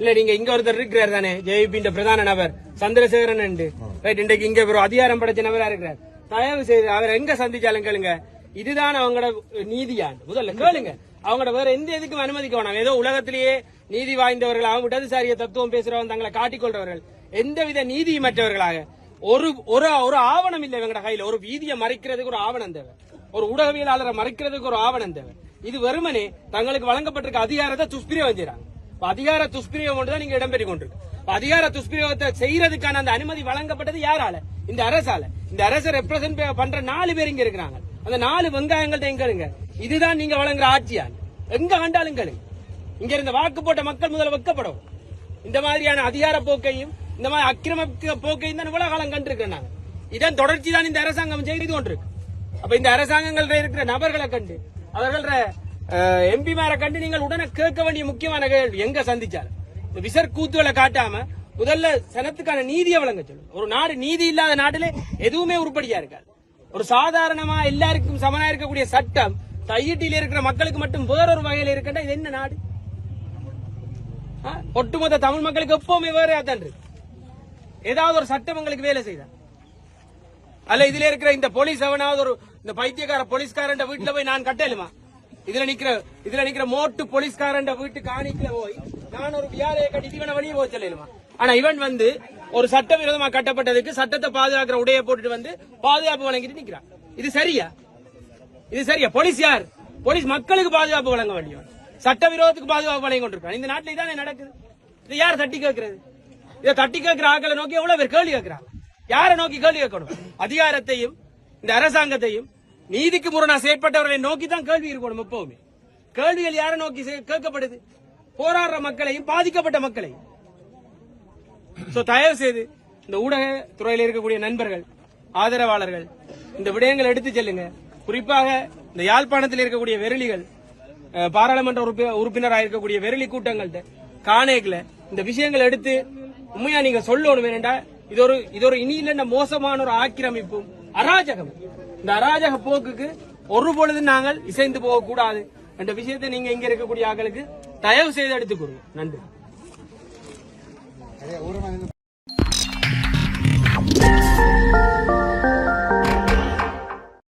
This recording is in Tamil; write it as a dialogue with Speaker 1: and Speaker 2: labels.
Speaker 1: இல்ல நீங்க இங்க ஒருத்தர் இருக்கிறார் தானே? ஜேபி பிரதான நபர். சந்திரசேகரன் ரைட் இன்றைக்கு இங்க ஒரு அதிகாரம் படைச்ச நபரா இருக்கிறார். தயவு செய்து அவர் எங்க சந்திச்சாலும் கேளுங்க. இதுதான் அவங்களோட நீதியான். முதல்ல கேளுங்க. அவங்களோட வேற எந்த எதுக்கும் அனுமதிக்க வேணாம். ஏதோ உலகத்திலேயே நீதி வாய்ந்தவர்கள் அவங்க இடதுசாரிய தத்துவம் பேசுறவங்க தங்களை காட்டிக்கொள்றவர்கள் எந்தவித நீதியமற்றவர்களாக ஒரு ஒரு ஒரு ஆவணம் இல்லை இவங்கட கையில. ஒரு வீதியை மறைக்கிறதுக்கு ஒரு ஆவணம் தேவை. ஒரு ஊடகவியலாளரை மறைக்கிறதுக்கு ஒரு ஆவணம் தேவை. இது வெறுமனே தங்களுக்கு வழங்கப்பட்டிருக்க அதிகாரத்தை துஷ்பிரயோகம் செய்றாங்க. அதிகார துஷ்பிரயோகம் தான் நீங்க இடம்பெறி கொண்டிருக்கு அதிகார துஷ்பிரயோகத்தை செய்யறதுக்கான அந்த அனுமதி வழங்கப்பட்டது யாரால? இந்த அரசால. இந்த அரசை ரெப்ரசென்ட் பண்ற நாலு பேர் இங்க இருக்கிறாங்க. அந்த நாலு வெங்காயங்கள்ட்ட எங்க இருங்க? இதுதான் நீங்க வழங்குற ஆட்சியா எங்க ஆண்டாலும் கேளுங்க. இங்க இருந்த வாக்கு போட்ட மக்கள் முதல்ல வெக்கப்படும் இந்த மாதிரியான அதிகார போக்கையும் இந்த மாதிரி அக்கிரம போக்கையும் தான் இவ்வளவு காலம் கண்டிருக்கிறோம் நாங்க இதன் தொடர்ச்சி தான் இந்த அரசாங்கம் செய்து கொண்டிருக்கு. அப்ப இந்த அரசாங்கங்கள்ல இருக்கிற நபர்களை கண்டு அவர்கள எம்பிமாரை கண்டு நீங்கள் உடனே கேட்க வேண்டிய முக்கியமான கேள்வி எங்க சந்திச்சார்? இந்த விசர் கூத்துகளை காட்டாம முதல்ல சனத்துக்கான நீதியை வழங்க சொல்லுங்க ஒரு நாடு நீதி இல்லாத நாட்டிலே எதுவுமே உருப்படியா இருக்காது. ஒரு சாதாரணமா எல்லாருக்கும் சமனா இருக்கக்கூடிய சட்டம் தையிட்டில இருக்கிற மக்களுக்கு மட்டும் வேறொரு வகையில் இருக்கின்ற இது என்ன நாடு? ஆ? ஒட்டுமொத்த தமிழ் மக்களுக்கு எப்பவுமே வேற தான் இருக்கு. ஏதாவது ஒரு சட்டம் உங்களுக்கு வேலை செய்தா? அல்ல இதுல இருக்கிற இந்த போலீஸ் எவனாவது ஒரு இந்த பைத்தியக்கார போலீஸ்காரன் வீட்டுல போய் நான் கட்டலுமா? இதுல நிக்கிற இதுல நிக்கிற மோட்டு போலீஸ்காரன் வீட்டு காணிக்கல போய் நான் ஒரு வியாதையை கட்டி இவனை வெளியே போக சொல்லலுமா? ஆனா இவன் வந்து ஒரு சட்டவிரோதமா கட்டப்பட்டதுக்கு சட்டத்தை பாதுகாக்கிற உடைய போட்டுட்டு வந்து பாதுகாப்பு வழங்கிட்டு நிக்கிறான். இது சரியா? இது சரியா? போலீஸ் யார்? போலீஸ் மக்களுக்கு பாதுகாப்பு வழங்க வேண்டியவன். சட்டவிரோதத்துக்கு பாதுகாப்பு வழங்கி கொண்டிருக்கான். இந்த நாட்டில் இதானே நடக்குது? இது யார் தட்டி கேட்கறது? இதை தட்டி கேட்கிற ஆக்களை நோக்கி எவ்வளவு பேர் கேள்வி கேட்கிறாங்க? யாரை நோக்கி கேள்வி கேட்கணும்? அதிகாரத்தையும் இந்த அரசாங்கத்தையும் நீதிக்கு முரணா செயற்பட்டவர்களை நோக்கி தான் கேள்வி இருக்கணும் எப்பவுமே. கேள்விகள் யாரை நோக்கி செய்- கேட்கப்படுது? போராடுற மக்களையும் பாதிக்கப்பட்ட மக்களையும். தயவு செய்து இந்த ஊடக துறையில் இருக்கக்கூடிய நண்பர்கள் ஆதரவாளர்கள் இந்த விடயங்களை எடுத்து செல்லுங்க. குறிப்பாக இந்த யாழ்ப்பாணத்தில் இருக்கக்கூடிய வெறிலிகள் பாராளுமன்ற உறுப்பி- உறுப்பினராக இருக்கக்கூடிய வெறிலி கூட்டங்கள்ட்ட காணேக்கில் இந்த விஷயங்களை எடுத்து உண்மையா நீங்க சொல்லணும் வேண்டா இது ஒரு இது ஒரு இனி இல்லைன்னா மோசமான ஒரு ஆக்கிரமிப்பும் அராஜகம். இந்த அராஜக போக்குக்கு ஒரு பொழுது நாங்கள் இசைந்து போக கூடாது என்ற விஷயத்தை நீங்க இங்க இருக்கக்கூடிய ஆக்களுக்கு தயவு செய்து எடுத்துக் கொடுங்க நன்றி.